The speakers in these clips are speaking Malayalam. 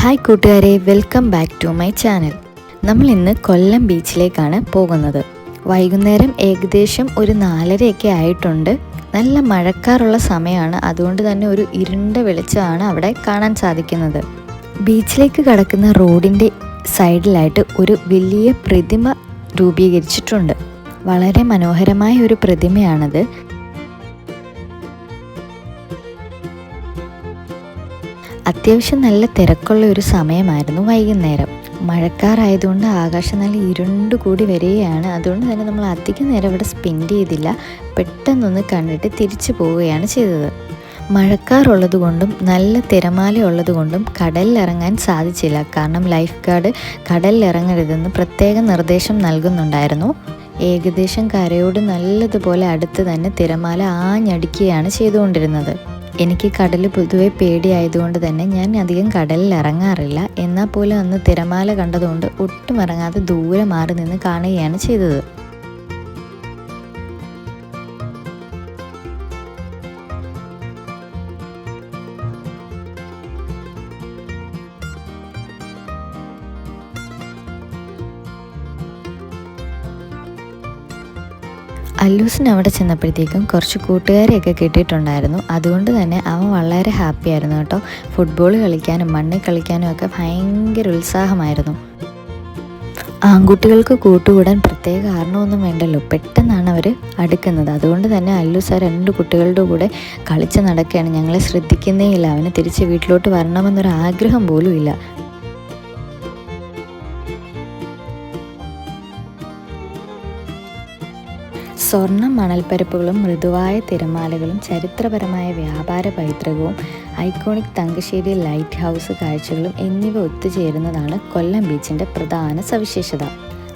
ഹായ് കൂട്ടുകാരെ. Welcome back to my channel നമ്മൾ ഇന്ന് കൊല്ലം ബീച്ചിലേക്കാണ് പോകുന്നത്. വൈകുന്നേരം ഏകദേശം ഒരു നാലരയൊക്കെ ആയിട്ടുണ്ട്. നല്ല മഴക്കാറുള്ള സമയമാണ്. അതുകൊണ്ട് തന്നെ ഒരു ഇരുണ്ട വെളിച്ചമാണ് അവിടെ കാണാൻ സാധിക്കുന്നത്. ബീച്ചിലേക്ക് കടക്കുന്ന റോഡിന്റെ സൈഡിലായിട്ട് ഒരു വലിയ പ്രതിമ രൂപീകരിച്ചിട്ടുണ്ട്. വളരെ മനോഹരമായ ഒരു പ്രതിമയാണത്. അത്യാവശ്യം നല്ല തിരക്കുള്ള ഒരു സമയമായിരുന്നു വൈകുന്നേരം. മഴക്കാറായതുകൊണ്ട് ആകാശം നല്ല ഇരുണ്ടുകൂടി വരികയാണ്. അതുകൊണ്ട് തന്നെ നമ്മൾ അധികം നേരം ഇവിടെ സ്പെൻഡ് ചെയ്തില്ല. പെട്ടെന്നൊന്ന് കണ്ടിട്ട് തിരിച്ചു പോവുകയാണ് ചെയ്തത്. മഴക്കാറുള്ളതുകൊണ്ടും നല്ല തിരമാല ഉള്ളതുകൊണ്ടും കടലിലിറങ്ങാൻ സാധിച്ചില്ല. കാരണം ലൈഫ് ഗാർഡ് കടലിലിറങ്ങരുതെന്ന് പ്രത്യേക നിർദ്ദേശം നൽകുന്നുണ്ടായിരുന്നു. ഏകദേശം കരയോട് നല്ലതുപോലെ അടുത്ത് തന്നെ തിരമാല ആഞ്ഞടിക്കുകയാണ് ചെയ്തുകൊണ്ടിരുന്നത്. എനിക്ക് കടൽ പൊതുവെ പേടിയായതുകൊണ്ട് തന്നെ ഞാൻ അധികം കടലിൽ ഇറങ്ങാറില്ല. എന്നാൽ പോലും അന്ന് തിരമാല കണ്ടതുകൊണ്ട് ഒട്ടും ഇറങ്ങാതെ ദൂരെ മാറി നിന്ന് കാണുകയാണ് ചെയ്തത്. അല്ലൂസിന് അവിടെ ചെന്നപ്പോഴത്തേക്കും കുറച്ച് കൂട്ടുകാരെയൊക്കെ കിട്ടിയിട്ടുണ്ടായിരുന്നു. അതുകൊണ്ട് തന്നെ അവൻ വളരെ ഹാപ്പി ആയിരുന്നു കേട്ടോ. ഫുട്ബോൾ കളിക്കാനും മണ്ണിൽ കളിക്കാനും ഒക്കെ ഭയങ്കര ഉത്സാഹമായിരുന്നു. ആൺകുട്ടികൾക്ക് കൂട്ടുകൂടാൻ പ്രത്യേക കാരണമൊന്നും വേണ്ടല്ലോ. പെട്ടെന്നാണ് അവർ അടുക്കുന്നത്. അതുകൊണ്ട് തന്നെ അല്ലു സാർ രണ്ട് കുട്ടികളുടെ കൂടെ കളിച്ച് നടക്കുകയാണ്. ഞങ്ങളെ ശ്രദ്ധിക്കുന്നേ ഇല്ല അവന് തിരിച്ച് വീട്ടിലോട്ട് വരണമെന്നൊരു ആഗ്രഹം പോലും ഇല്ല. സ്വർണ മണൽപ്പരപ്പുകളും മൃദുവായ തിരമാലകളും ചരിത്രപരമായ വ്യാപാര പൈതൃകവും ഐക്കോണിക് തങ്കശ്ശേരി ലൈറ്റ് ഹൗസ് കാഴ്ചകളും എന്നിവ ഒത്തുചേരുന്നതാണ് കൊല്ലം ബീച്ചിന്റെ പ്രധാന സവിശേഷത.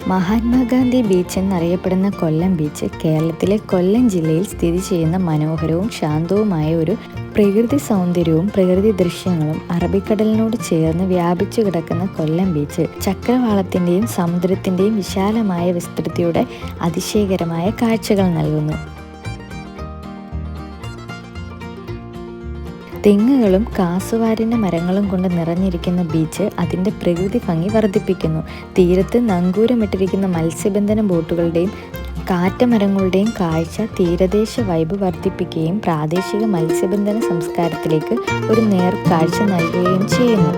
മഹാത്മാഗാന്ധി ബീച്ച് എന്നറിയപ്പെടുന്ന കൊല്ലം ബീച്ച് കേരളത്തിലെ കൊല്ലം ജില്ലയിൽ സ്ഥിതി ചെയ്യുന്ന മനോഹരവും ശാന്തവുമായ ഒരു പ്രകൃതി സൗന്ദര്യവും പ്രകൃതി ദൃശ്യങ്ങളും അറബിക്കടലിനോട് ചേർന്ന് വ്യാപിച്ചു കിടക്കുന്ന കൊല്ലം ബീച്ച് ചക്രവാളത്തിന്റെയും സമുദ്രത്തിന്റെയും വിശാലമായ വിസ്തൃതിയുടെ അതിശയകരമായ കാഴ്ചകൾ നൽകുന്നു. തെങ്ങുകളും കാസുവാരിന്റെ മരങ്ങളും കൊണ്ട് നിറഞ്ഞിരിക്കുന്ന ബീച്ച് അതിന്റെ പ്രകൃതി ഭംഗി വർദ്ധിപ്പിക്കുന്നു. തീരത്ത് നങ്കൂരമിട്ടിരിക്കുന്ന മത്സ്യബന്ധന ബോട്ടുകളുടെയും കാറ്റമരങ്ങളുടെയും കാഴ്ച തീരദേശ വൈബ് വർദ്ധിപ്പിക്കുകയും പ്രാദേശിക മത്സ്യബന്ധന സംസ്കാരത്തിലേക്ക് ഒരു നേർക്കാഴ്ച നൽകുകയും ചെയ്യുന്നു.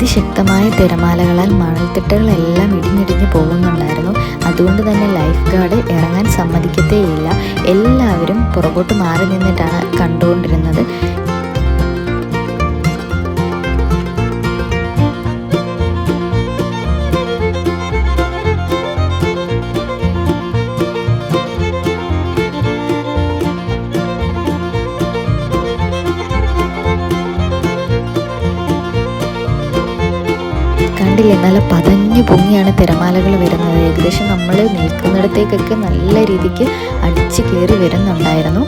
അതിശക്തമായ തിരമാലകളാൽ മണൽത്തിട്ടകളെല്ലാം ഇടിഞ്ഞിടിഞ്ഞ് പോകുന്നുണ്ടായിരുന്നു. അതുകൊണ്ട് തന്നെ ലൈഫ് ഗാർഡ് ഇറങ്ങാൻ സമ്മതിക്കത്തേയില്ല. എല്ലാവരും പുറകോട്ട് മാറി നിന്നിട്ടാണ് കണ്ടുകൊണ്ടിരുന്നത്. കണ്ടില്ലേ? നല്ല പതഞ്ഞു പൊങ്ങിയാണ് തിരമാലകൾ വരുന്നത്. ഏകദേശം നമ്മൾ നിൽക്കുന്നിടത്തേക്കൊക്കെ നല്ല രീതിക്ക് അടിച്ച് കയറി വരുന്നുണ്ടായിരുന്നു.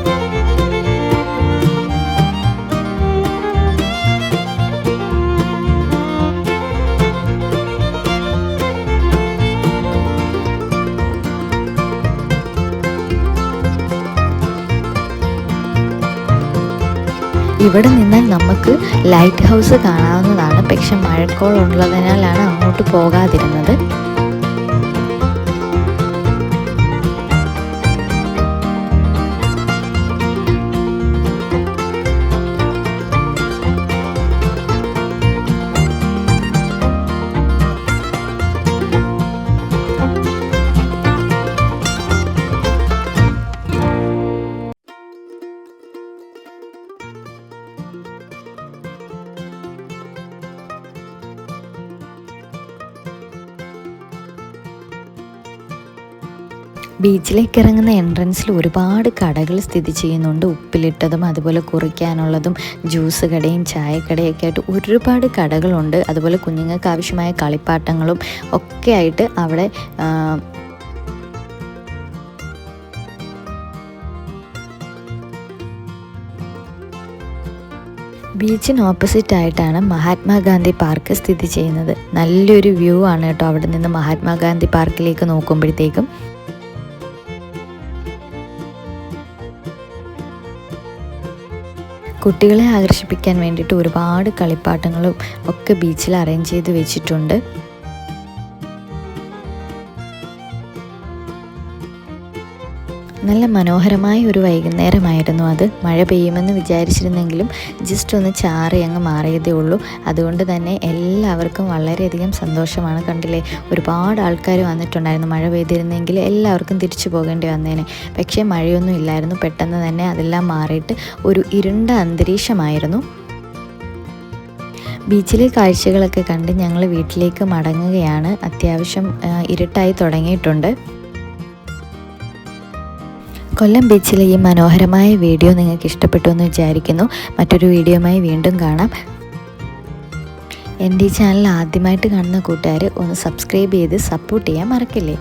ഇവിടെ നിന്നാൽ നമുക്ക് ലൈറ്റ് ഹൗസ് കാണാവുന്നതാണ്. പക്ഷെ മഴക്കോൾ ഉള്ളതിനാലാണ് അങ്ങോട്ട് പോകാതിരുന്നത്. ബീച്ചിലേക്ക് ഇറങ്ങുന്ന എൻട്രൻസിൽ ഒരുപാട് കടകൾ സ്ഥിതി ചെയ്യുന്നുണ്ട്. ഉപ്പിലിട്ടതും അതുപോലെ കുറിക്കാനുള്ളതും ജ്യൂസ് കടയും ചായക്കടയൊക്കെ ആയിട്ട് ഒരുപാട് കടകളുണ്ട്. അതുപോലെ കുഞ്ഞുങ്ങൾക്ക് ആവശ്യമായ കളിപ്പാട്ടങ്ങളും ഒക്കെ ആയിട്ട് അവിടെ ബീച്ചിന് ഓപ്പോസിറ്റ് ആയിട്ടാണ് മഹാത്മാഗാന്ധി പാർക്ക് സ്ഥിതി ചെയ്യുന്നത്. നല്ലൊരു വ്യൂ ആണ് കേട്ടോ അവിടെ നിന്ന് മഹാത്മാഗാന്ധി പാർക്കിലേക്ക് നോക്കുമ്പോഴത്തേക്കും. കുട്ടികളെ ആകർഷിപ്പിക്കാൻ വേണ്ടിയിട്ട് ഒരുപാട് കളിപ്പാട്ടങ്ങളും ഒക്കെ ബീച്ചിൽ അറേഞ്ച് ചെയ്ത് വെച്ചിട്ടുണ്ട്. നല്ല മനോഹരമായ ഒരു വൈകുന്നേരമായിരുന്നു അത്. മഴ പെയ്യുമെന്ന് വിചാരിച്ചിരുന്നെങ്കിലും ജസ്റ്റ് ഒന്ന് ചാറി അങ്ങ് മാറിയതേ ഉള്ളൂ. അതുകൊണ്ട് തന്നെ എല്ലാവർക്കും വളരെയധികം സന്തോഷമാണ് കണ്ടില്ലേ? ഒരുപാട് ആൾക്കാർ വന്നിട്ടുണ്ടായിരുന്നു മഴ പെയ്തിരുന്നെങ്കിൽ എല്ലാവർക്കും തിരിച്ചു പോകേണ്ടി വന്നേനെ. പക്ഷേ മഴയൊന്നും ഇല്ലായിരുന്നു. പെട്ടെന്ന് തന്നെ അതെല്ലാം മാറിയിട്ട് ഒരു ഇരുണ്ട അന്തരീക്ഷമായിരുന്നു. ബീച്ചിലെ കാഴ്ചകളൊക്കെ കണ്ട് ഞങ്ങൾ വീട്ടിലേക്ക് മടങ്ങുകയാണ്. അത്യാവശ്യം ഇരുട്ടായി തുടങ്ങിയിട്ടുണ്ട്. കൊല്ലം ബീച്ചിലെ ഈ മനോഹരമായ വീഡിയോ നിങ്ങൾക്ക് ഇഷ്ടപ്പെട്ടു എന്ന് വിചാരിക്കുന്നു. മറ്റൊരു വീഡിയോയുമായി വീണ്ടും കാണാം. എന്റെ ഈ ചാനൽ ആദ്യമായിട്ട് കാണുന്ന കൂട്ടുകാർ ഒന്ന് സബ്സ്ക്രൈബ് ചെയ്ത് സപ്പോർട്ട് ചെയ്യാൻ മറക്കില്ലേ?